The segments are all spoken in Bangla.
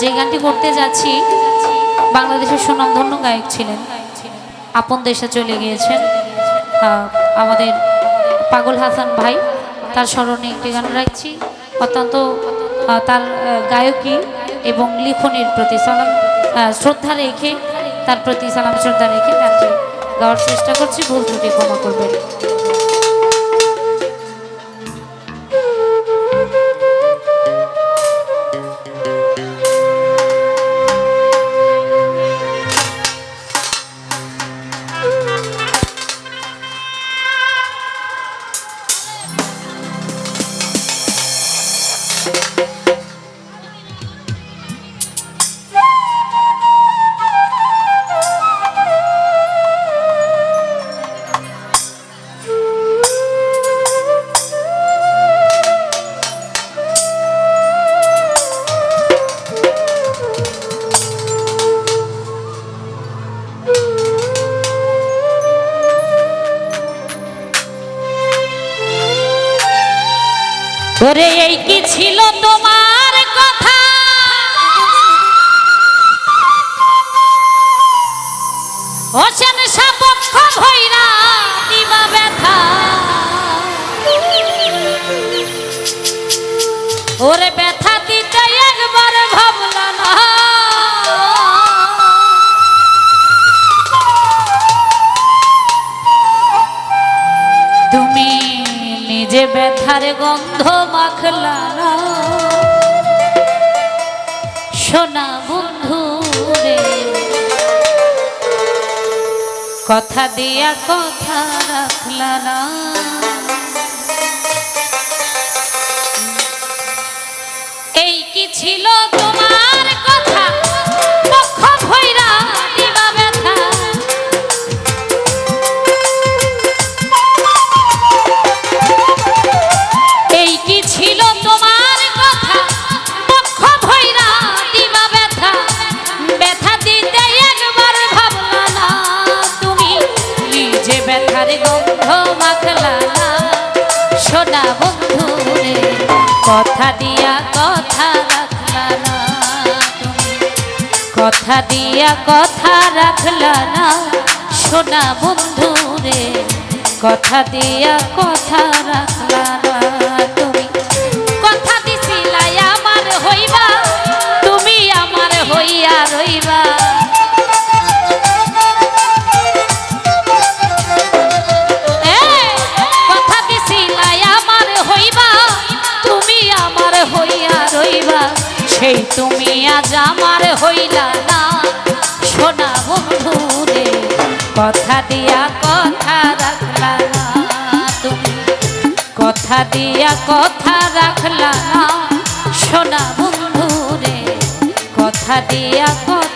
যে গানটি করতে যাচ্ছি, বাংলাদেশের সুনামধন্য গায়ক ছিলেন। আপন দেশে চলে গিয়েছেন আমাদের পাগল হাসান ভাই। তার স্মরণে একটি গান রাখছি। অত্যন্ত তার গায়কী এবং লিখনের প্রতি সালাম শ্রদ্ধা রেখে, তার প্রতি সালাম, শ্রদ্ধা রেখে গানটি গাওয়ার চেষ্টা করছি। ভুল ত্রুটি ক্ষমা করবেন। ওরে এই কি ছিল তোমার কথা? ওছেন সাপক্ষ ভৈরা দিবা ব্যথা। ওরে ব্যথা ব্যথার গন্ধ মাখলা সোনা বন্ধু রে। কথা দিয়া কথা রাখলা না। এই কি ছিল তোমার কথা দিয়া কথা রাখলা না কথা দিয়া কথা রাখলা না সোনা বন্ধু রে। কথা দিয়া কথা রাখলা না তুমি। কথা দিছিলাই আমার হইবা সেই তুমি আজ আমার হইলা না। সোনা বন্ধু রে কথা দিয়া কথা রাখলা না তুমি। কথা দিয়া কথা রাখলা না। সোনা বন্ধু রে কথা দিয়া কথা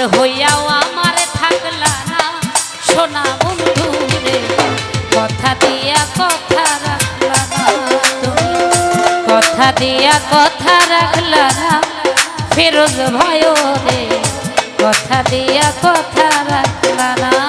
আমার হইয়াও আমার থাকলা না। সোনা বন্ধু রে, কথা দিয়া কথা রাখলা না তুমি। কথা দিয়া কথা রাখলা না, ফেরোজ ভয় রে, কথা দিয়া কথা রাখলা না।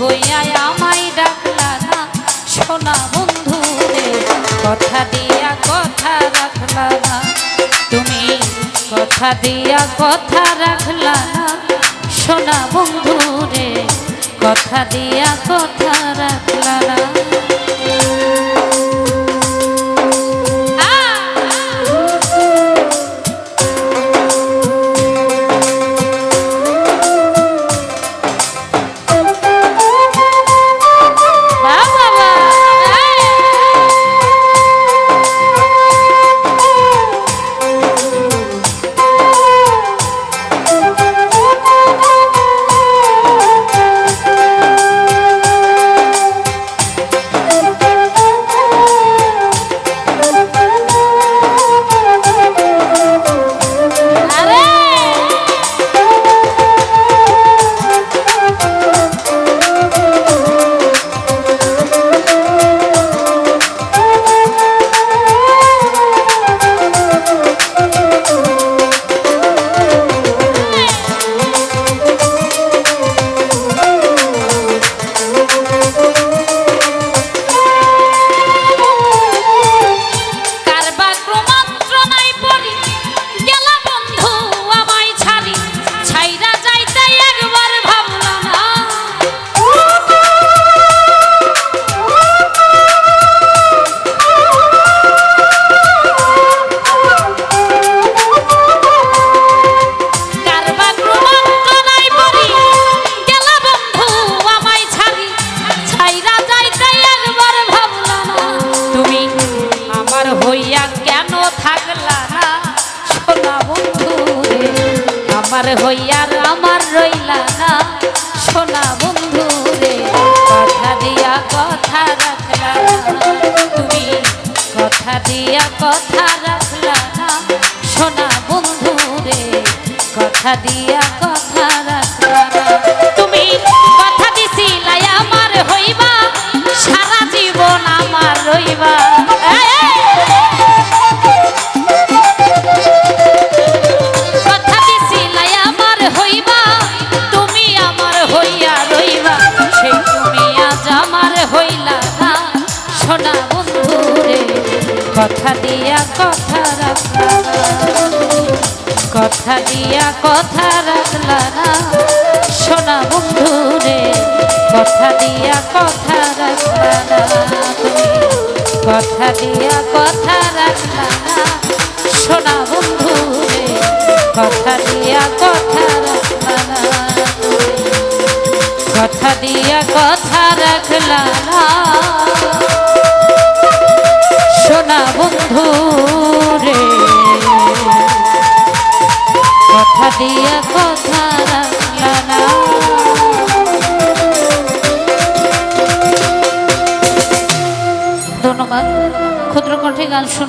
কইয়া আমায় ডাকলা না। সোনা বন্ধু রে, কথা দিয়া কথা রাখলা না। তুমি কথা দিয়া কথা রাখলা না। সোনা বন্ধু রে, কথা দিয়া কথা রাখলা না। আমার হইয়া আমার রইলা না। সোনা বন্ধু রে, কথা দিয়া কথা রাখলা তুমি কথা দিয়া কথা রাখলা না। সোনা বন্ধু রে, কথা দিয়া দিয়া কথা রাখলা কথা দিয়া কথা রাখলা না। সোনা বন্ধু রে কথা দিয়া কথা রাখলা না তুমি। কথা দিয়া কথা রাখলা না। সোনা বন্ধু রে কথা দিয়া কথা রাখলা না কথা দিয়া কথা রাখলা না। সোনা বন্ধু রে। কথা দিয়া কথা রাখলা না। ধন্যবাদ। ক্ষুদ্র কণ্ঠে গান শুনে